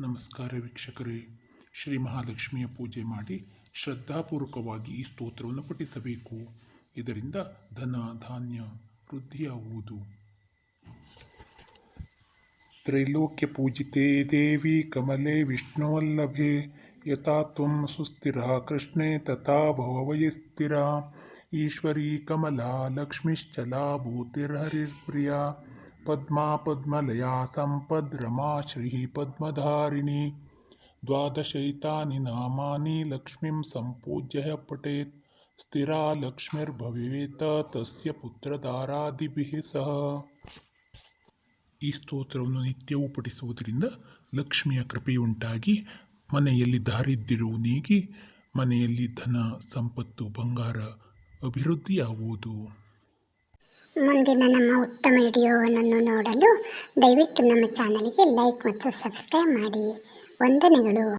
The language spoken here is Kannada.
ನಮಸ್ಕಾರ ವೀಕ್ಷಕರೇ. ಶ್ರೀ ಮಹಾಲಕ್ಷ್ಮಿಯ ಪೂಜೆ ಮಾಡಿ ಶ್ರದ್ಧಾಪೂರ್ವಕವಾಗಿ ಈ ಸ್ತೋತ್ರವನ್ನು ಪಠಿಸಬೇಕು. ಇದರಿಂದ ಧನ, ಧಾನ್ಯ ವೃದ್ಧಿಯಾಗುವುದು ತ್ರೈಲೋಕ್ಯ ಪೂಜಿತೆ ದೇವಿ ಕಮಲೆ ವಿಷ್ಣುವಲ್ಲಭೆ ಯಥಾ ತ್ವಂ ಸುಸ್ಥಿರ ಕೃಷ್ಣೆ ತಥಾ ಭವವಯ ಸ್ಥಿರ. ಈಶ್ವರಿ ಕಮಲಾ ಲಕ್ಷ್ಮಿಶ್ಚಲಾ ಭೂತಿರ್ಹರಿರ್ಪ್ರಿಯಾ. ಪದ್ಮಾ ಪದ್ಮಲಯಾ ಸಂಪದ್ ರಮಾಶ್ರೀ ಪದ್ಮಧಾರಿಣಿ ದ್ವಾದಶೈತಾನಿ ನಾಮಾನಿ ಲಕ್ಷ್ಮೀಂ ಸಂಪೂಜ್ಯ ಪಟೇತ್ ಸ್ಥಿರಾ ಲಕ್ಷ್ಮಿರ್ಭವೇತ ತಸ್ಯ ಪುತ್ರದಾರಾದಿಭಿ ಸಹ ಈ ಸ್ತೋತ್ರವನ್ನು ನಿತ್ಯವೂ ಪಠಿಸುವುದರಿಂದ ಲಕ್ಷ್ಮಿಯ ಕೃಪೆಯುಂಟಾಗಿ ಮನೆಯಲ್ಲಿ ದಾರಿದ್ರ್ಯವು ನೀಗಿ ಮನೆಯಲ್ಲಿ ಧನ, ಸಂಪತ್ತು, ಬಂಗಾರ ಅಭಿವೃದ್ಧಿಯಾಗುವುದು. ಮುಂದಿನ ನಮ್ಮ ಉತ್ತಮ ವಿಡಿಯೋಗಳನ್ನು ನೋಡಲು ದಯವಿಟ್ಟು ನಮ್ಮ ಚಾನಲ್ಗೆ ಲೈಕ್ ಮತ್ತು ಸಬ್ಸ್ಕ್ರೈಬ್ ಮಾಡಿ. ವಂದನೆಗಳು.